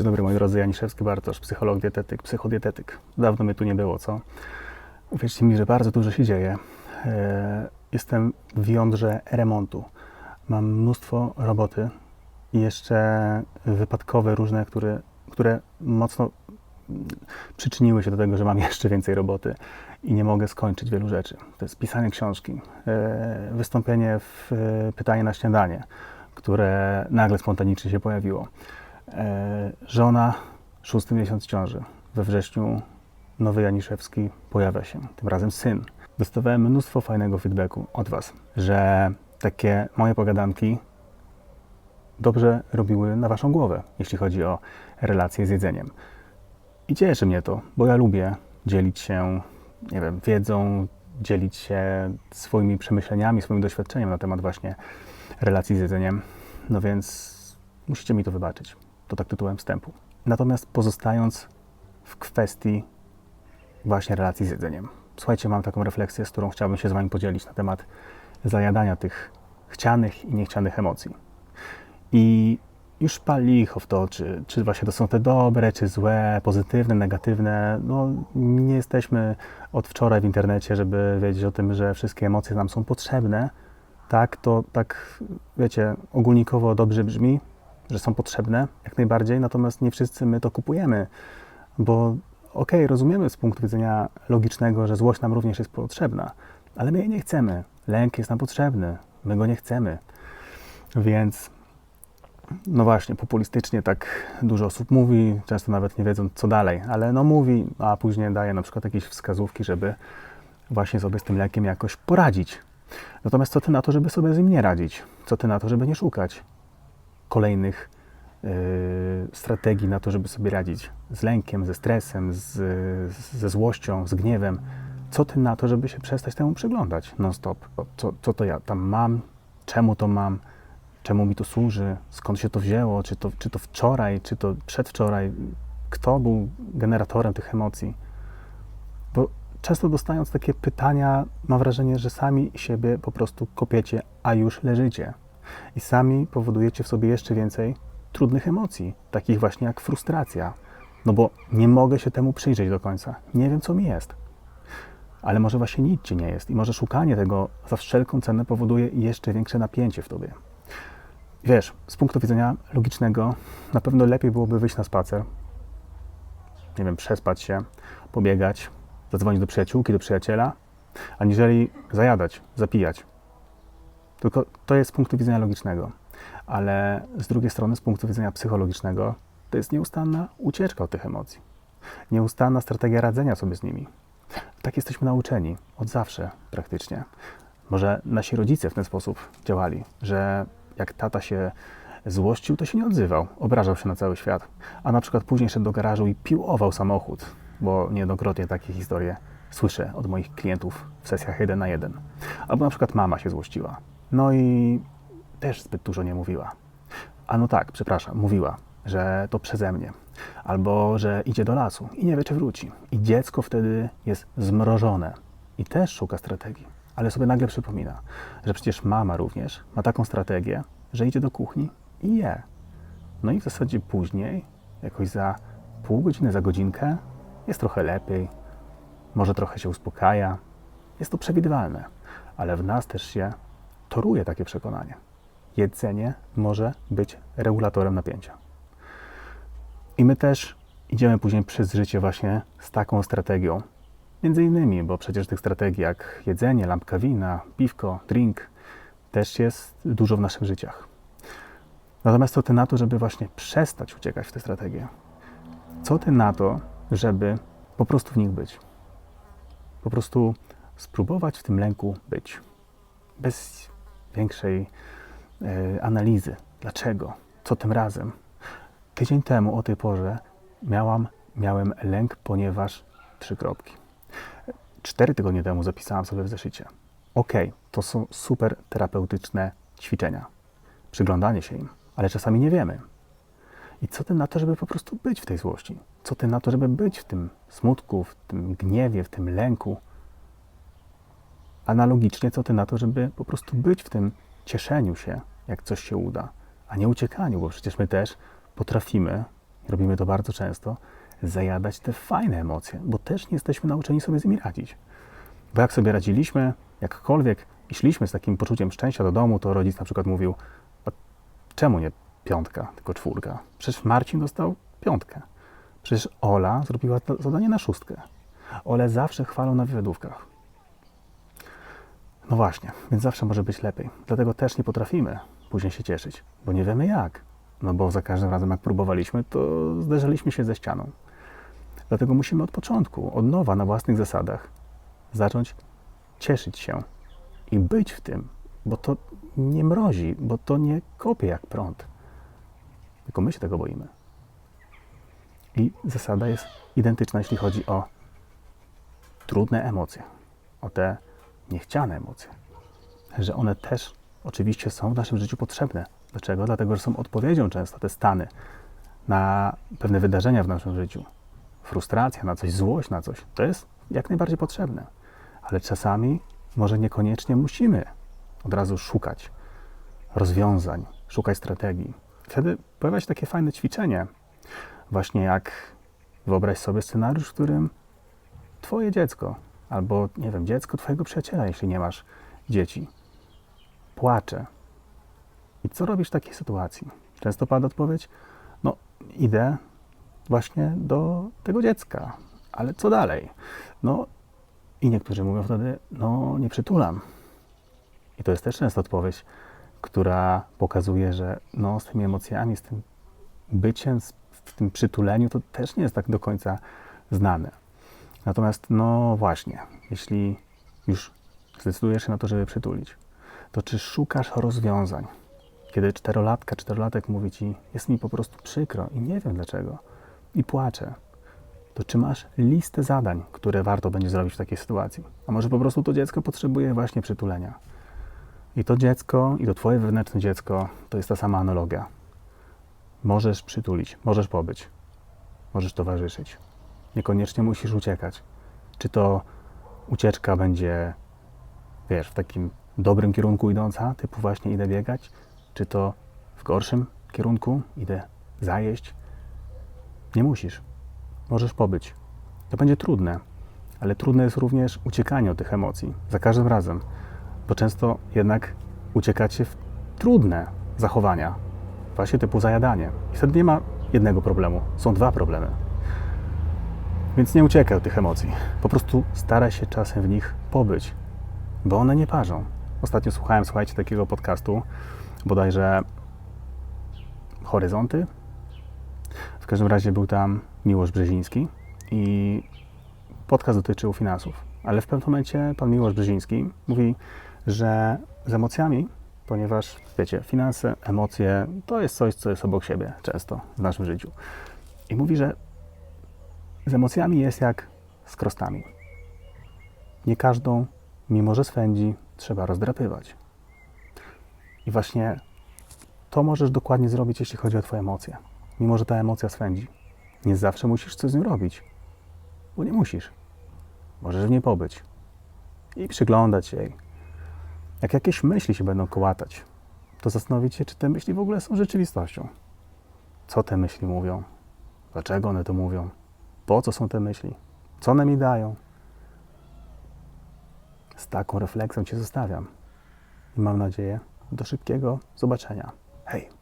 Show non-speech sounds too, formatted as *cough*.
Dzień dobry moi drodzy, Janiszewski Bartosz, psycholog, dietetyk, psychodietetyk. Dawno mnie tu nie było, co? Uwierzcie mi, że bardzo dużo się dzieje. E, Jestem w jądrze remontu. Mam mnóstwo roboty i jeszcze wypadkowe różne, które, które mocno przyczyniły się do tego, że mam *laughs* jeszcze więcej roboty i nie mogę skończyć wielu rzeczy. To jest pisanie książki, e, wystąpienie w e, Pytanie na śniadanie, które nagle spontanicznie się pojawiło. E, Żona, szósty miesiąc ciąży. We wrześniu nowy Janiszewski pojawia się, tym razem syn. Dostawałem mnóstwo fajnego feedbacku od Was, że takie moje pogadanki dobrze robiły na Waszą głowę, jeśli chodzi o relacje z jedzeniem. I cieszy mnie to, bo ja lubię dzielić się, nie wiem, wiedzą, dzielić się swoimi przemyśleniami, swoim doświadczeniem na temat właśnie relacji z jedzeniem. No więc musicie mi to wybaczyć. To tak tytułem wstępu. Natomiast pozostając w kwestii właśnie relacji z jedzeniem. Słuchajcie, mam taką refleksję, z którą chciałbym się z Wami podzielić na temat zajadania tych chcianych i niechcianych emocji. I już pali licho w to, czy, czy właśnie to są te dobre, czy złe, pozytywne, negatywne. No, nie jesteśmy od wczoraj w internecie, żeby wiedzieć o tym, że wszystkie emocje nam są potrzebne. Tak, to tak, wiecie, ogólnikowo dobrze brzmi, że są potrzebne, jak najbardziej, natomiast nie wszyscy my to kupujemy, bo okej, rozumiemy z punktu widzenia logicznego, że złość nam również jest potrzebna, ale my jej nie chcemy. Lęk jest nam potrzebny, my go nie chcemy. Więc no właśnie, populistycznie tak dużo osób mówi, często nawet nie wiedząc co dalej, ale no mówi, a później daje na przykład jakieś wskazówki, żeby właśnie sobie z tym lekiem jakoś poradzić. Natomiast co ty na to, żeby sobie z nim nie radzić? Co ty na to, żeby nie szukać kolejnych yy, strategii na to, żeby sobie radzić z lękiem, ze stresem, z, ze złością, z gniewem? Co ty na to, żeby się przestać temu przyglądać non-stop? Co, co to ja tam mam? Czemu to mam? czemu mi to służy, skąd się to wzięło, czy to, czy to wczoraj, czy to przedwczoraj, kto był generatorem tych emocji. Bo często dostając takie pytania, mam wrażenie, że sami siebie po prostu kopiecie, a już leżycie. I sami powodujecie w sobie jeszcze więcej trudnych emocji, takich właśnie jak frustracja. No bo nie mogę się temu przyjrzeć do końca. Nie wiem, co mi jest. Ale może właśnie nic ci nie jest i może szukanie tego za wszelką cenę powoduje jeszcze większe napięcie w tobie. Wiesz, z punktu widzenia logicznego, na pewno lepiej byłoby wyjść na spacer, nie wiem, przespać się, pobiegać, zadzwonić do przyjaciółki, do przyjaciela, aniżeli zajadać, zapijać. Tylko to jest z punktu widzenia logicznego, ale z drugiej strony, z punktu widzenia psychologicznego, to jest nieustanna ucieczka od tych emocji. Nieustanna strategia radzenia sobie z nimi. Tak jesteśmy nauczeni, od zawsze praktycznie. Może nasi rodzice w ten sposób działali, że jak tata się złościł, to się nie odzywał, obrażał się na cały świat. A na przykład później szedł do garażu i piłował samochód, bo niejednokrotnie takie historie słyszę od moich klientów w sesjach jeden na jeden. Albo na przykład mama się złościła. No i też zbyt dużo nie mówiła. A no tak, przepraszam, mówiła, że to przeze mnie. Albo że idzie do lasu i nie wie, czy wróci. I dziecko wtedy jest zmrożone i też szuka strategii ale sobie nagle przypomina, że przecież mama również ma taką strategię, że idzie do kuchni i je. No i w zasadzie później, jakoś za pół godziny, za godzinkę, jest trochę lepiej, może trochę się uspokaja. Jest to przewidywalne, ale w nas też się toruje takie przekonanie. Jedzenie może być regulatorem napięcia. I my też idziemy później przez życie właśnie z taką strategią, Między innymi, bo przecież tych strategii jak jedzenie, lampka wina, piwko, drink też jest dużo w naszych życiach. Natomiast co ty na to, żeby właśnie przestać uciekać w te strategie? Co ty na to, żeby po prostu w nich być? Po prostu spróbować w tym lęku być. Bez większej e, analizy. Dlaczego? Co tym razem? Tydzień temu o tej porze miałam, miałem lęk, ponieważ trzy kropki. Cztery tygodnie temu zapisałam sobie w zeszycie. Ok, to są super terapeutyczne ćwiczenia. Przyglądanie się im, ale czasami nie wiemy. I co ty na to, żeby po prostu być w tej złości? Co ty na to, żeby być w tym smutku, w tym gniewie, w tym lęku? Analogicznie, co ty na to, żeby po prostu być w tym cieszeniu się, jak coś się uda, a nie uciekaniu, bo przecież my też potrafimy robimy to bardzo często, zajadać te fajne emocje, bo też nie jesteśmy nauczeni sobie z nimi radzić. Bo jak sobie radziliśmy, jakkolwiek i szliśmy z takim poczuciem szczęścia do domu, to rodzic na przykład mówił, czemu nie piątka, tylko czwórka? Przecież Marcin dostał piątkę. Przecież Ola zrobiła zadanie na szóstkę. Ole zawsze chwalą na wywiadówkach. No właśnie, więc zawsze może być lepiej. Dlatego też nie potrafimy później się cieszyć, bo nie wiemy jak. No bo za każdym razem, jak próbowaliśmy, to zderzaliśmy się ze ścianą. Dlatego musimy od początku, od nowa, na własnych zasadach, zacząć cieszyć się i być w tym, bo to nie mrozi, bo to nie kopie jak prąd. Tylko my się tego boimy. I zasada jest identyczna, jeśli chodzi o trudne emocje, o te niechciane emocje, że one też oczywiście są w naszym życiu potrzebne. Dlaczego? Dlatego, że są odpowiedzią często te stany na pewne wydarzenia w naszym życiu. Frustracja na coś, złość na coś. To jest jak najbardziej potrzebne. Ale czasami może niekoniecznie musimy od razu szukać rozwiązań, szukać strategii. Wtedy pojawia się takie fajne ćwiczenie, właśnie jak wyobraź sobie scenariusz, w którym twoje dziecko, albo nie wiem, dziecko twojego przyjaciela, jeśli nie masz dzieci, płacze. I co robisz w takiej sytuacji? Często pada odpowiedź, no idę właśnie do tego dziecka, ale co dalej? No i niektórzy mówią wtedy, no nie przytulam. I to jest też często odpowiedź, która pokazuje, że no z tymi emocjami, z tym byciem, z- w tym przytuleniu, to też nie jest tak do końca znane. Natomiast, no właśnie, jeśli już zdecydujesz się na to, żeby przytulić, to czy szukasz rozwiązań? Kiedy czterolatka, czterolatek mówi ci, jest mi po prostu przykro i nie wiem dlaczego, i płacze, to czy masz listę zadań, które warto będzie zrobić w takiej sytuacji? A może po prostu to dziecko potrzebuje właśnie przytulenia? I to dziecko, i to twoje wewnętrzne dziecko, to jest ta sama analogia. Możesz przytulić, możesz pobyć, możesz towarzyszyć. Niekoniecznie musisz uciekać. Czy to ucieczka będzie, wiesz, w takim dobrym kierunku idąca, typu właśnie idę biegać, czy to w gorszym kierunku, idę zajeść? Nie musisz. Możesz pobyć. To będzie trudne, ale trudne jest również uciekanie od tych emocji. Za każdym razem, bo często jednak uciekacie w trudne zachowania, właśnie typu zajadanie. I wtedy nie ma jednego problemu, są dwa problemy. Więc nie uciekaj od tych emocji. Po prostu staraj się czasem w nich pobyć, bo one nie parzą. Ostatnio słuchałem, słuchajcie, takiego podcastu, bodajże Horyzonty. W każdym razie był tam Miłosz Brzeziński i podcast dotyczył finansów. Ale w pewnym momencie pan Miłosz Brzeziński mówi, że z emocjami, ponieważ wiecie, finanse, emocje to jest coś, co jest obok siebie często w naszym życiu. I mówi, że z emocjami jest jak z krostami. Nie każdą, mimo że swędzi, trzeba rozdrapywać. I właśnie to możesz dokładnie zrobić, jeśli chodzi o Twoje emocje. Mimo, że ta emocja swędzi. Nie zawsze musisz coś z nią robić, bo nie musisz. Możesz w niej pobyć i przyglądać jej. Jak jakieś myśli się będą kołatać, to zastanowić się, czy te myśli w ogóle są rzeczywistością. Co te myśli mówią? Dlaczego one to mówią? Po co są te myśli? Co one mi dają? Z taką refleksją Cię zostawiam. I mam nadzieję, do szybkiego zobaczenia. Hej!